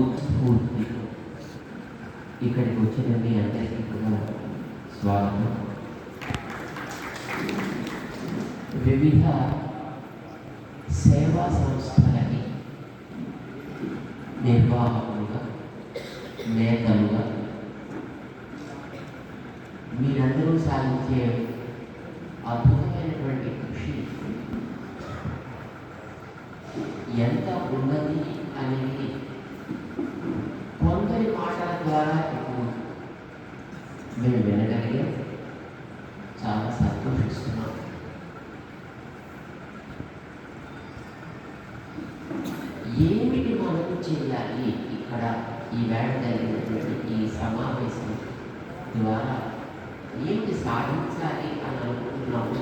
ఉత్స్ఫూర్తి ఇక్కడికి వచ్చిన మీ అందరికీ కూడా స్వాగతం. వివిధ సేవా సంస్థలకి నిర్వాహకులుగా నేతలుగా మీరందరూ సాధించే అద్భుత ఏమిటి మనం చేయాలి ఇక్కడ ఈ వేళ జరిగినటువంటి ఈ సమావేశం ద్వారా ఏమిటి సాధించాలి అని అనుకుంటున్నాము?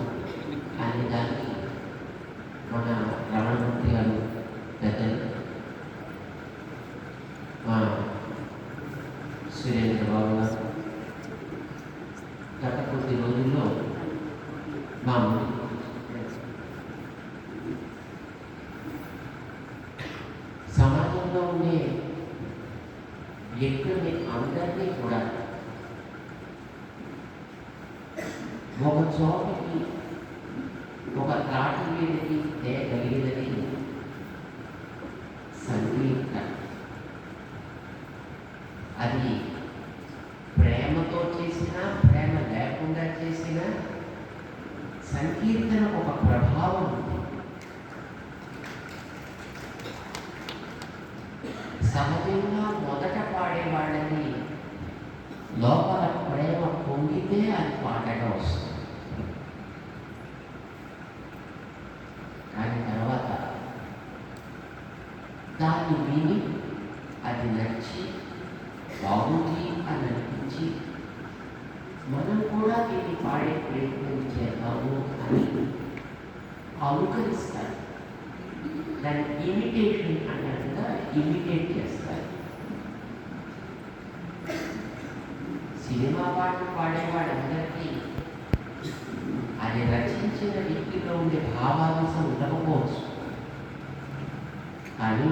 అనే దానికి మన రమణమూర్తి గారు పెద్దలు మా సురేంద్ర బాబు గారు గత కొద్ది రోజుల్లో మా ముందుకు సమాజంలో ఉండే వ్యక్తుల్ని అందరినీ కూడా ఒక చోటకి ఒక త్రాటి మీదకి తేగలిగినది సంగీత అది ప్రేమతో చేసిన ప్రేమ లేకుండా చేసిన సంకీర్తన ఒక ప్రభావం ఉంది. సహజంగా మొదట పాడే వాళ్ళని లోపల ప్రేమ పొంగితే అది పాటగా వస్తుంది కానీ తర్వాత దాన్ని విని అది నచ్చి బాగుంది అని అనిపించి మనం కూడా దీన్ని పాడే ప్రయత్నం చేద్దాము అని అనుకరిస్తారు దాన్ని ఇమిటేషన్ అన్నట్టుగా ఇమిటేట్ చేస్తారు. సినిమా పాటలు పాడేవాడందరికీ అది రచించిన వ్యక్తిలో ఉండే భావాలు ఉండకపోవచ్చు. కానీ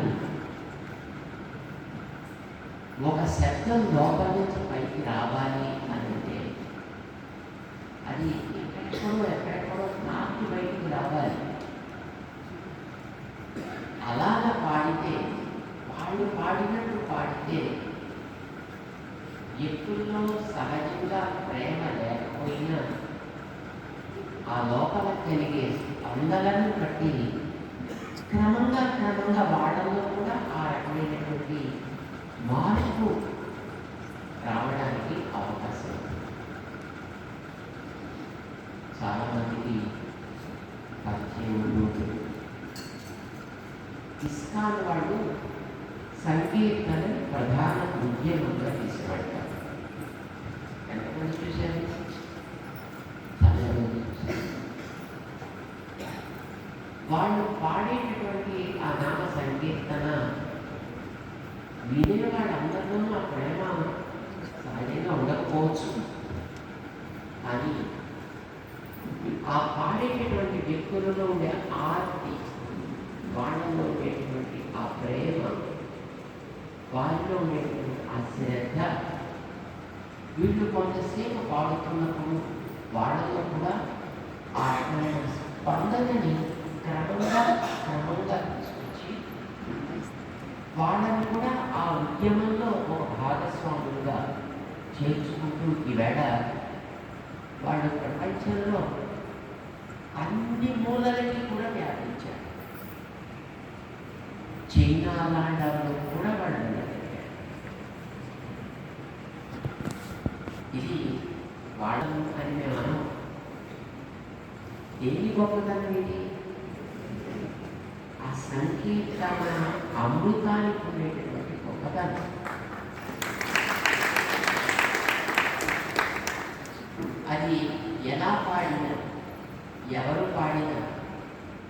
ఒక శబ్దం లోపల నుంచి పైకి రావాలి అని అంటే అది ఎక్కడో ఎక్కడ నాకి బయటికి రావాలి. అలాగ పాడితే వాళ్ళు పాడినట్టు పాడితే ఎప్పుల్లో సహజంగా ప్రేమ లేకపోయినా ఆ లోపల కలిగే అందలను బట్టి క్రమంగా క్రమంగా వాడంలో కూడా ఆ రకమైనటువంటి మార్పు రావడానికి అవకాశం చాలామందికి చాలా మందికి పరిచయం ఉంటుంది ఇస్కాన్ వాళ్ళు సంకీర్తన ప్రధాన ఉద్యమంగా తీసుకెళ్తారు ఎంతమంది చూశారు? చాలా వాళ్ళు పాడేటటువంటి ఆ నామ సంకీర్తన వినేవాళ్ళందరిలోనూ ఆ ప్రేమ సహజంగా ఉండకపోవచ్చు. కానీ ఆ పాడేటటువంటి వ్యక్తులలో ఉండే ఆర్తి వాళ్ళలో ఉండేటువంటి ఆ ప్రేమ వారిలో ఉండేటువంటి ఆ శ్రద్ధ వీళ్ళు కొంతసేపు పాడుతున్నప్పుడు వాళ్ళలో కూడా ఆ రకమైన స్పందనని క్రమంగా క్రమంగా తీసుకొచ్చి వాళ్ళని కూడా ఆ ఉద్యమంలో ఒక భాగస్వాములుగా చేర్చుకుంటూ ఈవేళ వాళ్ళు ప్రపంచంలో అన్ని మూలలకి కూడా వ్యాపించారు. చైనా లాండాల్లో కూడా వాళ్ళు ఇది వాళ్ళను అని మేము అనం దేని గొప్పతనం ఇది ఆ సంకీర్తన అమృతానికి ఉండేటటువంటి గొప్పతనం అది ఎలా పాడినా ఎవరు పాడినా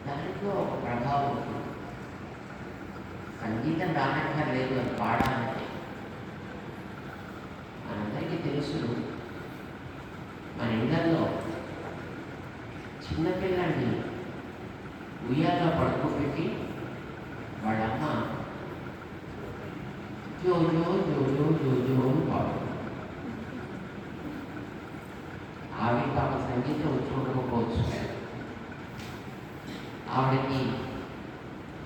దాంట్లో ఒక ప్రభావం ఉంటుంది సంగీతం రానక్కర్లేదు అది పాడాలంటే మనందరికీ తెలుసు మన ఇళ్ళలో చిన్నపిల్లాన్ని ఉయ్యాలో పడుకోబెట్టి వాళ్ళమ్మ జో జో జో జో జో జో అని పాడుతుంది. ఆవిడ తమ సంగీతం వచ్చి ఉండకపోవచ్చు ఆవిడకి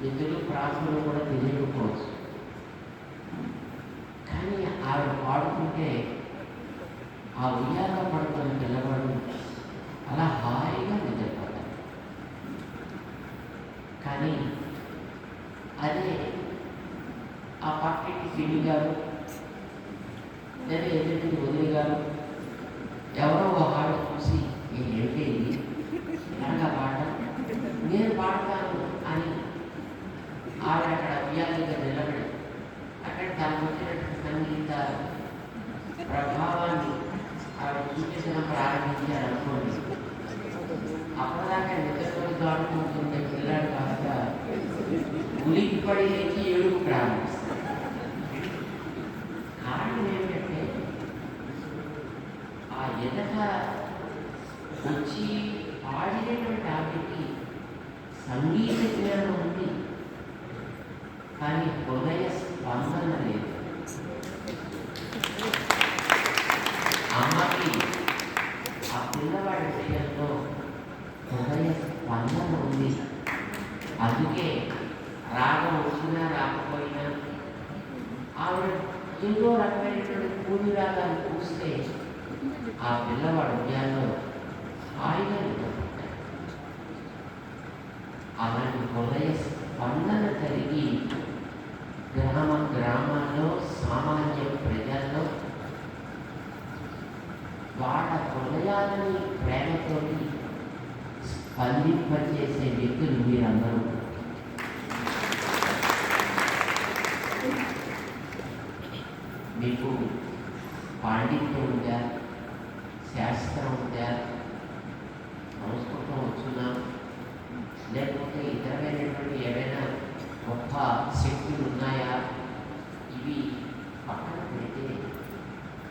నిధులు ప్రార్థనలు కూడా తెలియకపోవచ్చు? కానీ ఆవిడ పాడుకుంటే ఆ ఉయ్యాల పడుతున్న పిల్లవాడు అలా హాయిగా నిద్రపోతాడు కానీ అదే ఆ పక్కింటి సిడి గారు లేదా ఎదుటి వదిలి గారు ఎవరో ఒక ఆవిడ చూసి "ఇది ఏమిటి ఇది ఇలాగా పాట నేను పాడతాను అని ఆవిడ అక్కడ ఉయ్యాల దగ్గర నిలబడి అక్కడ వచ్చినటువంటి సంగీత ప్రభావాన్ని ఆవిడ చూపించడం ప్రారంభించారు అనుకోండి అప్పటిదాకా నిద్రపోయి దాడుకుంటుండే పిల్లాడు కాస్త ఉలికి పడి లేచి ఏడుపు ప్రారంభిస్తారు కారణం ఏంటంటే ఆ ఎదట వచ్చి పాడినటువంటి ఆవిడకి సంగీత జ్ఞానం ఉంది కానీ హృదయ స్పందన లేదు అమ్మకి ఆ పిల్లవాడి హృదయంలో హృదయ స్పందన ఉంది అందుకే రాగం వచ్చినా రాకపోయినా ఆవిడ ఏదో రకమైనటువంటి కూలి రాగాలు ఆ పిల్లవాడు ఉద్యాల్లో హాయిగా నిద్రపోతాడు. అలాంటి హృదయ స్పందన కలిగి గ్రామ గ్రామాల్లో సామాన్య ప్రజల్లో వాళ్ళ హృదయాలని ప్రేమతోటి స్పందింపజేసే వ్యక్తులు మీరందరూ. మీకు పాండిత్యం ఉందా? శాస్త్రం ఉందా? సంస్కృతం వచ్చిందా లేకపోతే ఇతరమైనటువంటి ఏవైనా గొప్ప శక్తి ఉన్నాయా ఇవి పక్కన పెడితే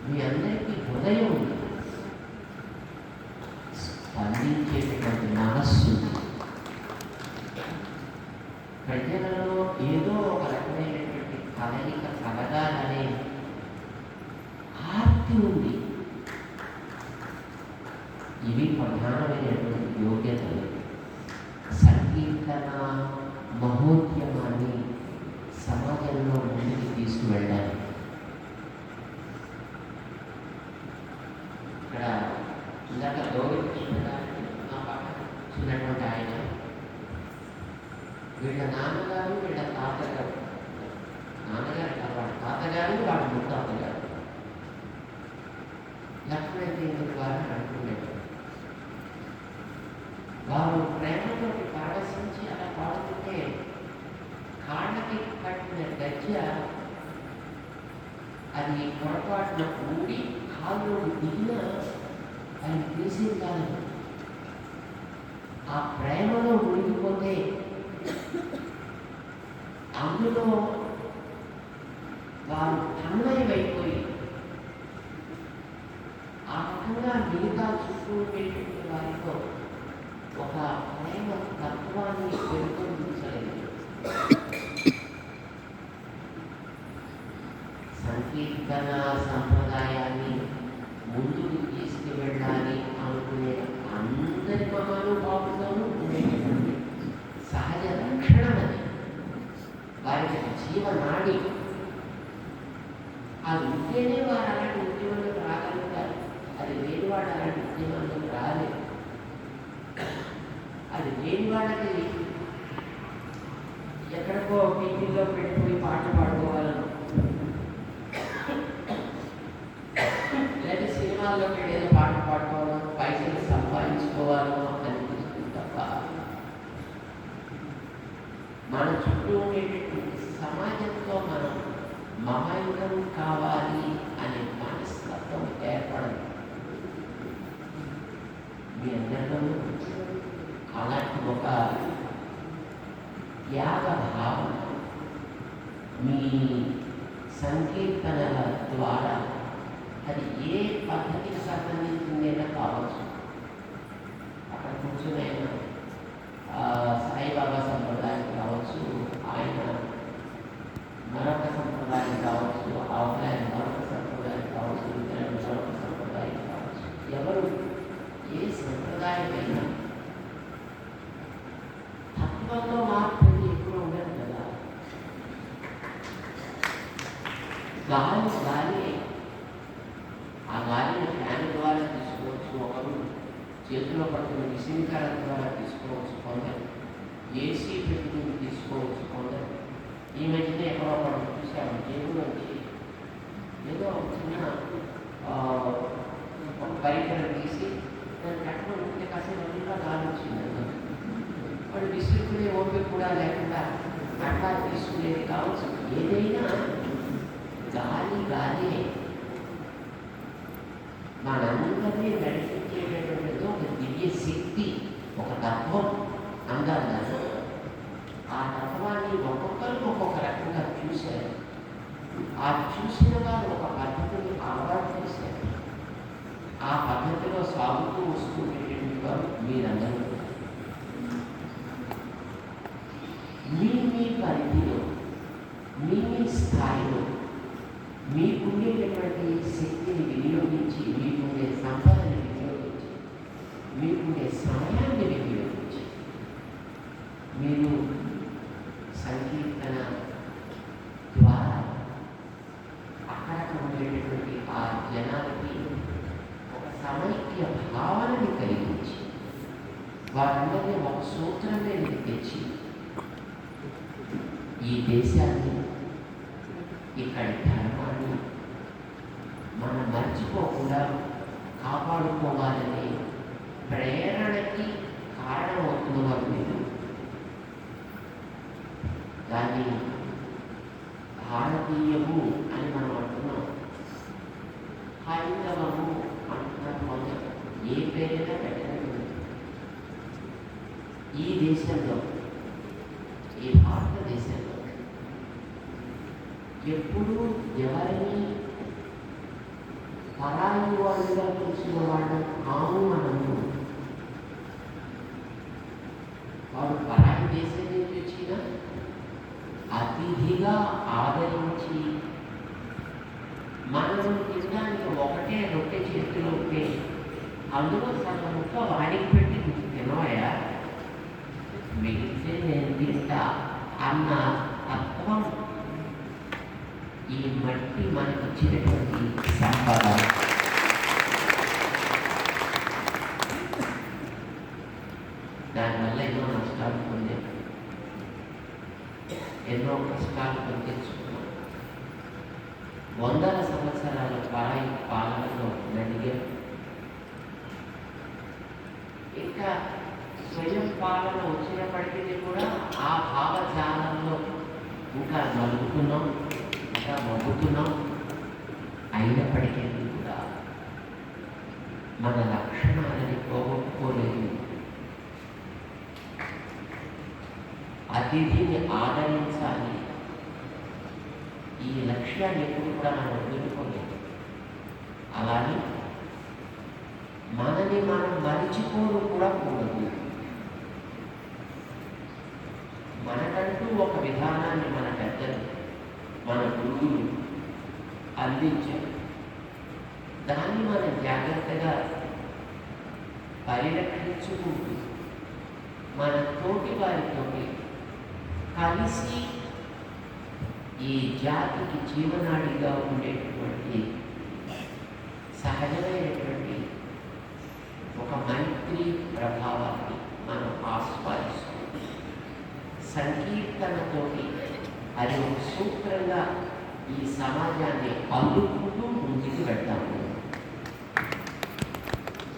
మీ అందరికీ హృదయం ఉంది స్పందించేటటువంటి మనస్సు ఉంది. ప్రజలలో ఏదో ఒక రకమైనటువంటి కలయిక కలగాలనే ఆర్తి ఉంది ఇవి ప్రధానమైనటువంటి యోగ్యతలు సంకీర్తన మహోద్యమాన్ని సమాజంలో ముందుకు తీసుకువెళ్ళాలి ఇక్కడ ఇందాక గౌరవించిన నా పక్కన కూర్చున్నటువంటి ఆయన వీళ్ళ నాన్నగారు వీళ్ళ తాతగారు. నాన్నగారు కాదు వాళ్ళ తాతగారు వాళ్ళ ముత్తాతగారు లక్ష్మీదేవి ద్వారా అనుకునేవారు వారు ప్రేమతో పరవశించి అలా పాడుతుంటే కాళ్ళకి కట్టిన గజ్జ అది పొరపాటున ఊడి కాళ్ళు దిగిన అది తీసేది కాదు. ఆ ప్రేమలో మునిగిపోతే అందులో వారు తన్మయమైపోయి ఆ రకంగా మిగతా చుట్టూ ఉండేటువంటి వారితో ఒక ప్రేమ తత్వాన్ని పెంపొందించలేదు సంకీర్తన సంప్రదాయాన్ని ముందుకు తీసుకువెళ్ళాలి అనుకునే అందరి మహానుభావులలోనూ ఉండేటటువంటి సహజ లక్షణం అది వారికి ఒక జీవనాడి అది ఉంటేనే వారు అలాంటి ఉద్యమంలో రాగలుగుతారు అది లేని వాడు అలాంటి ఉద్యమంలో రాలేదు అది లేని వాళ్ళకి ఎక్కడికో టీవీలో పెట్టిపోయి పాట పాడుకోవాలను లేదా సినిమాల్లో పెట్టి ఏదో పాట పాడుకోవాలను పైసలు సంపాదించుకోవాలను అనిపిస్తుంది తప్ప మన చుట్టూ ఉండేటటువంటి సమాజంతో మనం మమైకం కావాలి అనే మనస్తత్వం ఏర్పడదు. మీ అందరిలో అలాంటి ఒక త్యాగ భావన మీ సంకీర్తన రాయమైనా తత్వంలో మార్పు ఎక్కువ ఉండదు కదా. దాని మనందరినీ నడిపించేటటువంటిది ఒక దివ్య శక్తి. ఒక తత్వం. అందాలి ఆ తత్వాన్ని ఒక్కొక్కరు ఒక్కొక్క రకంగా చూశారు. ఆ చూసిన వారు ఒక పద్ధతిని అలవాటు చేశారు. ఆ పద్ధతిలో సాగుతూ వస్తూ ఉండేటువంటి వారు మీరందరూ. మీ మీ పరిధిలో మీ మీ స్థాయిలో మీకుండేటటువంటి శక్తిని వినియోగించి మీ మీకుండే సమయాన్ని వినియోగించి మీరు సంకీర్తన ద్వారా అక్కడ ఉండేటటువంటి ఆ జనాలకి ఒక సమైక్య భావనని కలిగించి వారందరినీ ఒక సూత్రం మీదకి తెచ్చి ఈ దేశాన్ని ఇక్కడి ధర్మాన్ని మనం మర్చిపోకుండా కాపాడుకోవాలని ప్రేరణకి కారణమవుతున్న వారు మీరు దాన్ని భారతీయము అని మనం అంటున్నాం. హైందవము అంటున్నారు మొదట ఏ పేరైనా పెట్టలేదు ఈ దేశంలో ఈ భారతదేశంలో ఎప్పుడు ఎవరిని పరాయి వాళ్ళుగా చూసిన వాళ్ళం కాము మనము వాడు పరాయి దేశం నుంచి వచ్చిన అతిథిగా ఆదరించి. మనం తినడానికి ఒకటే రొట్టె చేతిలో ఉంటే అందులో సగం ముక్క వాడికి పెట్టి తినవయా? మిగిలితే నేను తింటా అన్న తత్వం ఈ మట్టి మనకి ఇచ్చినటువంటి సంపద. ఎన్నో పొందే ఎన్నో కష్టాలు పొందించుకున్నాం వందల సంవత్సరాల పాయి పాలనలో నడిగా. ఇంకా స్వయం పాలన వచ్చినప్పటికీ కూడా ఆ భావజాలంలో ఇంకా నలుగుతున్నాం ఇంకా మగ్గుతున్నాం అయినప్పటికీ కూడా మన లక్షణాలు అతిథిని ఆదరించాలి. ఈ లక్ష్యాన్ని ఎప్పుడు కూడా మనం వదులుకోలేదు. అలానే మనని మనం మరిచిపోను కూడా కూడదు మనకంటూ ఒక విధానాన్ని మన పెద్దలు మన గురువులు అందించారు. దాన్ని మనం జాగ్రత్తగా పరిరక్షించుకుంటూ మన తోటి వారితోటి కలిసి ఈ జాతికి జీవనాడిగా ఉండేటటువంటి సహజమైనటువంటి ఒక మైత్రి ప్రభావాన్ని మనం ఆస్వాదిస్తూ సంకీర్తనతోటి అది ఒక సూత్రంగా ఈ సమాజాన్ని అల్లుకుంటూ ముందుకు వెళ్తాము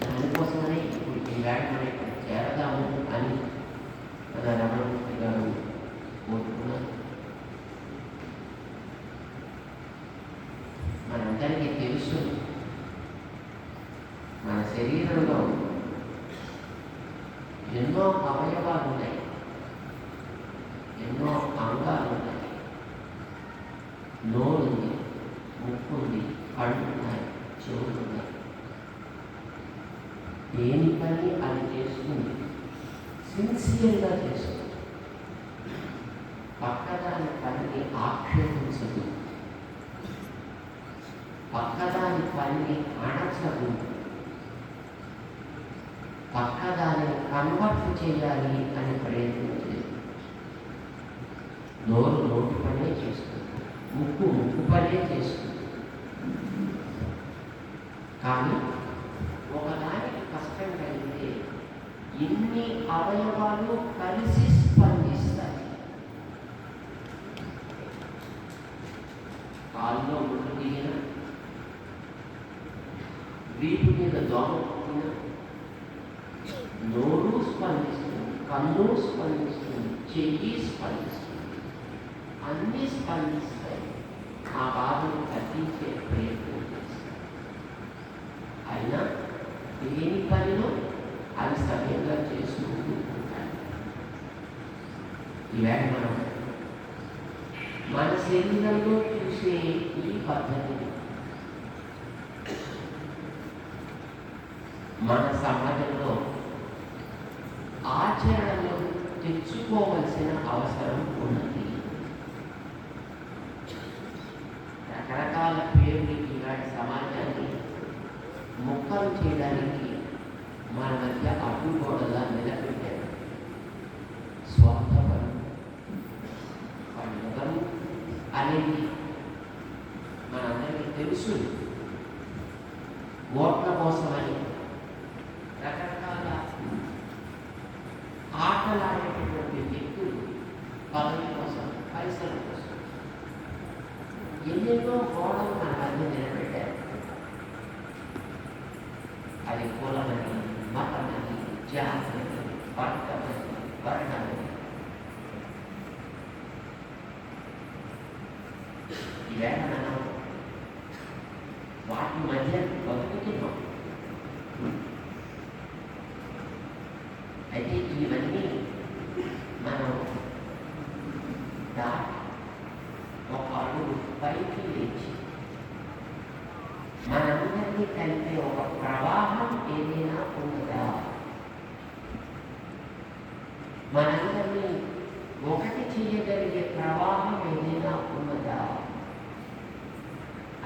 దానికోసమనే ఇప్పుడు ఈవేళ మనం ఇక్కడ చేరదాము అని మన రమణమూర్తి గారు కోరుకున్నారు మనందరికీ తెలుసు మన శరీరంలో ఎన్నో అవయవాలు ఉన్నాయి ఎన్నో అంగాలు ఉన్నాయి నోరు ఉంది ముక్కు ఉంది కళ్ళు ఉన్నాయి చెవులు ఉన్నాయి దేని పని అది చేస్తుంది సిన్సియర్గా చేస్తుంది పక్కదాని పనిని ఆక్షేపించదు పక్కదాని పనిని అణచదు దాన్ని కన్వర్ట్ చేయాలి అని ప్రయత్నించలేదు నోరు నోటి పనే చేస్తుంది. ముక్కు ముక్కు పనే చేస్తుంది. కానీ ఒకదానికి కష్టం కలిగితే ఎన్ని అవయవాలు కలిసి స్పందిస్తాయి. కాల్లో ముళ్ళు దిగిన వీపు మీద దోమ స్పందిస్తుంది కన్ను స్పందిస్తుంది. చెయ్యి స్పందిస్తుంది. అన్నీ స్పందిస్తాయి. ఆ బాధను తగ్గించే ప్రయత్నం చేస్తాయి అయినా దేని పనిలో అవి సమయంగా చేసుకుంటూ ఉంటాయి ఈవేళ మనం మన శరీరంలో చూసే ఈ పద్ధతిని మన సమాజంలో తెచ్చుకోవలసిన అవసరం ఉన్నది. రకరకాల పేర్లు ఇలాంటి సమాజాన్ని ముక్కలు చేయడానికి మన మధ్య అడ్డుగోడలా నిలబెట్టారు. స్వార్థపరం. పండుగలు అనేది మనందరికీ తెలుసు. ఓట్ల కోసమని రకరకాల ఆకలాడేటటువంటి వ్యక్తులు పదవి కోసం పైసల కోసం ఎన్నెన్నో గోడలు మన మధ్య నిలబెట్టారు అది కులమని మతమని జాతి వర్గమని వర్ణమని ఈవేళ మనం వాటి మధ్య బతుకుతున్నాం అయితే ఇవన్నీ మనం దాటి ఒక అడుగు పైకి లేచి మనందరినీ కలిపే ఒక ప్రవాహం ఏదైనా ఉందా మనందరినీ ఒకటి చేయగలిగే ప్రవాహం ఏదైనా ఉన్నదా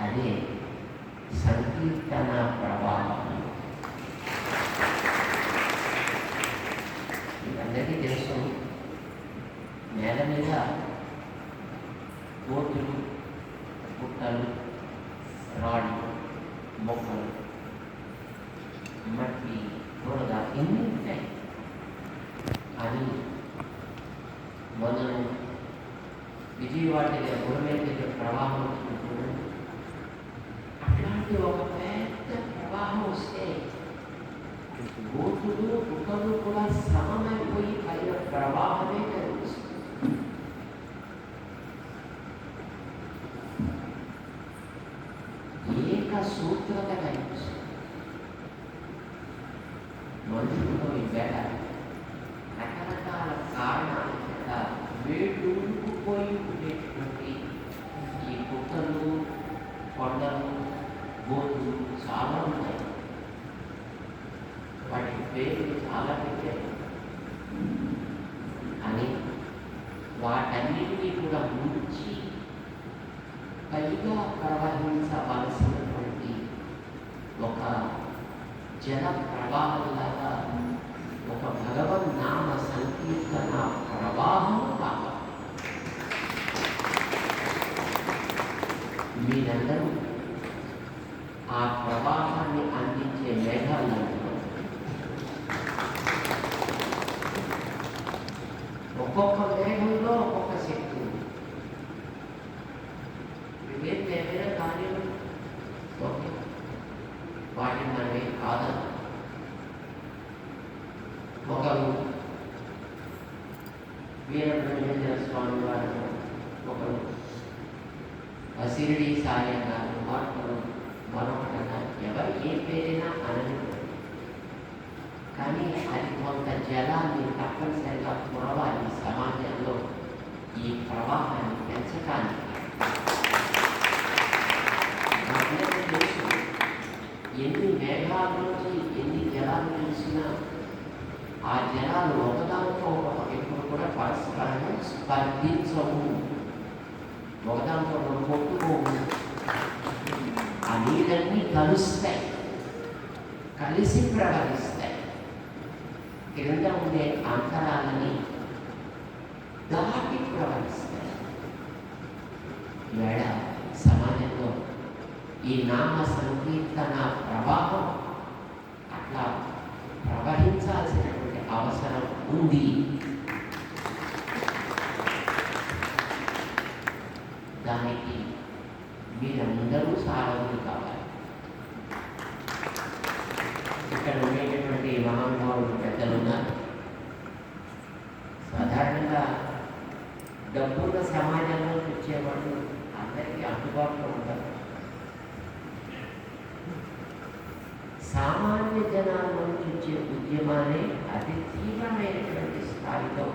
అదే సంకీర్తన ప్రవాహం మీకందరికీ తెలుసు నేల మీద పైగా ప్రవహించవలసినటువంటి ఒక జల ప్రవాహంలాగా ఒక భగవన్ నామ సంకీర్తన ప్రవాహం కాక. మీరందరూ ఆ ప్రవాహాన్ని అందించే మేఘాలను ఒక్కొక్క మేఘంలో ఒక్కొక్క శక్తి ఉంది వివేక్ ఏమైనా కార్యం ఓకే వాటిని మనమే కాదు ఒకరు వీరబ్రహ్మేంద్ర స్వామి వారు ఒకరు అసిరిడి సాయం గారు మరొకరు మరొకటగా ఎవరు ఏ పేరైనా అనని కానీ అది కొంత జలాన్ని తప్పనిసరిగా కురవాలి సమాజంలో ఈ ప్రవాహాన్ని పెంచడానికి తెలుసు ఎన్ని మేఘాల నుంచి ఎన్ని జలాలు తెలిసినా ఆ జలాలు ఒకదానితో ఒకటి ఎప్పుడు కూడా పరస్పరంగా స్పర్ధించవు ఒకదానితో ఒకటి కొట్టుకోవు ఆ నీళ్ళన్నీ కలుస్తాయి కలిసి ప్రవహిస్తాయి క్రింద ఉండే అంతరాలని దాటి ప్రవహిస్తాయి ఈవేళ సమాజంలో ఈ నామ సంకీర్తన ప్రభావం అట్లా ప్రవహించాల్సినటువంటి అవసరం ఉంది దానికి మీరందరూ సాధకులు కావాలి ఇక్కడ ఉండేటటువంటి మహానుభావులు పెద్దలు ఉన్నారు సాధారణంగా డబ్బున్న సమాజంలో వచ్చేవాళ్ళు అందరికీ అందుబాటులో ఉంటారు సామాన్య జనాల్లో వచ్చే ఉద్యమాన్ని అతి తీవ్రమైనటువంటి స్థాయిలో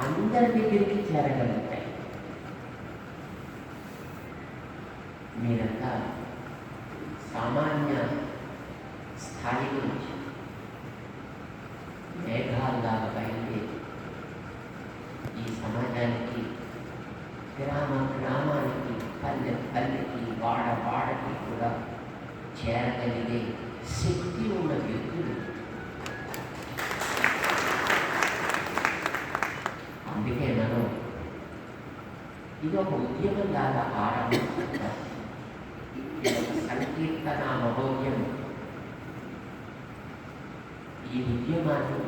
అందరి దగ్గరికి చేరగలుగుతాయి. మీరంతా సామాన్య స్థాయిలో ఈ ఉద్యమాన్ని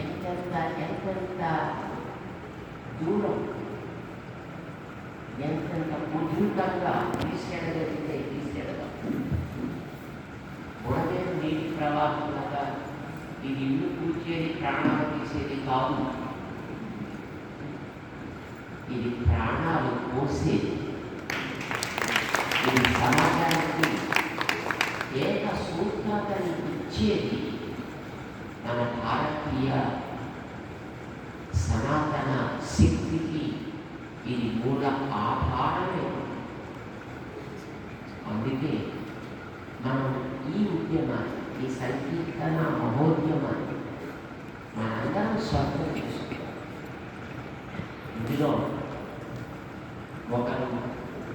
ఎంతెంత ఎంతెంత దూరం ఎంతెంత ఉధృతంగా తీసుకెళ్ళగలిగితే తీసుకెళ్ళదాం బుడమే నీటి ప్రవాహం లాగా ఇది ఇల్లు కూర్చేది ప్రాణాలు తీసేది కాదు ఇది ప్రాణాలు పోసేది వచ్చేది మన భారతీయ సనాతన శక్తికి ఇది మూల ఆధారమే. అందుకే మనం ఈ ఉద్యమాన్ని ఈ సంకీర్తన మహోద్యమాన్ని మనందరం స్వాగతం చేసుకోవాలి ఇందులో ఒకరు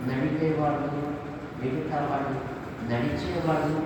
నడిపేవాళ్ళు మిగతా వాళ్ళు నడిచేవాళ్ళు